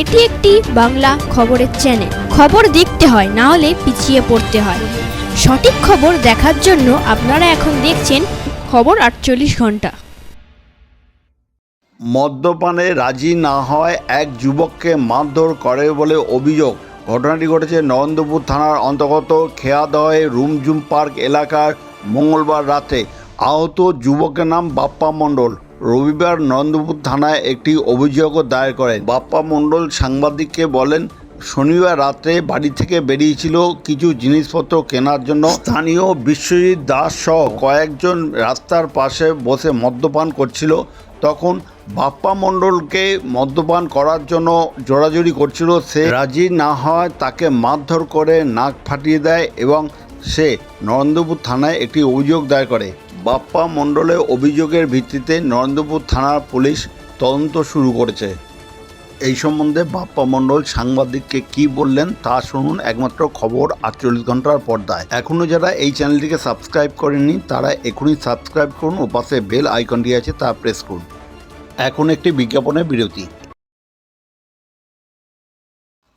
এটি একটি বাংলা খবরের চ্যানেল খবর দেখতে হয়, না হলে পিছিয়ে পড়তে হয়। সঠিক খবর দেখার জন্য আপনারা এখন দেখছেন খবর আটচল্লিশ ঘণ্টা। মদ্যপানে রাজি না হওয়ায় এক যুবককে মারধর করে বলে অভিযোগ। ঘটনাটি ঘটেছে নরেন্দ্রপুর থানার অন্তর্গত খেয়াদহে রুমজুম পার্ক এলাকার মঙ্গলবার রাতে। আহত যুবকের নাম বাপ্পা মণ্ডল। রবিবার নরেন্দ্রপুর থানায় একটি অভিযোগও দায়ের করেন। বাপ্পা মণ্ডল সাংবাদিককে বলেন, শনিবার রাতে বাড়ি থেকে বেরিয়েছিল কিছু জিনিসপত্র কেনার জন্য। স্থানীয় বিশ্বজিৎ দাস সহ কয়েকজন রাস্তার পাশে বসে মদ্যপান করছিল। তখন বাপ্পা মণ্ডলকে মদ্যপান করার জন্য জোরাজুরি করছিল। সে রাজি না হয়, তাকে মারধর করে নাক ফাটিয়ে দেয় এবং সে নরেন্দ্রপুর থানায় একটি অভিযোগ দায়ের করে। বাপ্পা মণ্ডলের অভিযোগের ভিত্তিতে নরেন্দ্রপুর থানার পুলিশ তদন্ত শুরু করেছে। এই সম্বন্ধে বাপ্পা মণ্ডল সাংবাদিককে কি বললেন তা শুনুন একমাত্র খবর আটচল্লিশ ঘণ্টার পর্দায়। এখনও যারা এই চ্যানেলটিকে সাবস্ক্রাইব করেননি, তারা এখনই সাবস্ক্রাইব করুন। ও পাশে বেল আইকনটি আছে, তা প্রেস করুন। এখন একটি বিজ্ঞাপনের বিরতি।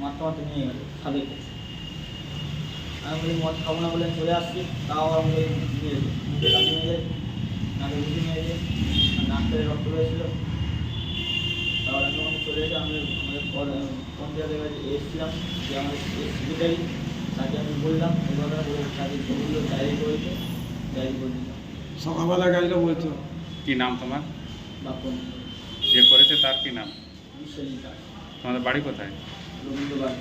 মারতে মারতে নিয়ে গেল সাদেকে আমি বলি মদ খাব না বলে চলে আসছি। তাও আমাকে নিয়ে এলো মুখে লাঠি মেরে নাকে ঘুষি মেরেছে আর নাক থেকে রক্ত তারপর আমি ওখানে চলে এসে আমি আমাদের পঞ্চায়েতের কাছে এসেছিলাম। যে আমাদের সেক্রেটারি তাকে আমি বললাম এই বলে তাকে ছবিগুলো ডায়েরি করেছে ডায়েরি করে দিলাম সকালবেলা গাড়িটা বলতো। কি নাম তোমার? বাপন যে করেছে তার কি নাম? বিশ্বজিৎ তোমাদের বাড়ি কোথায়? রবীন্দ্রবাদ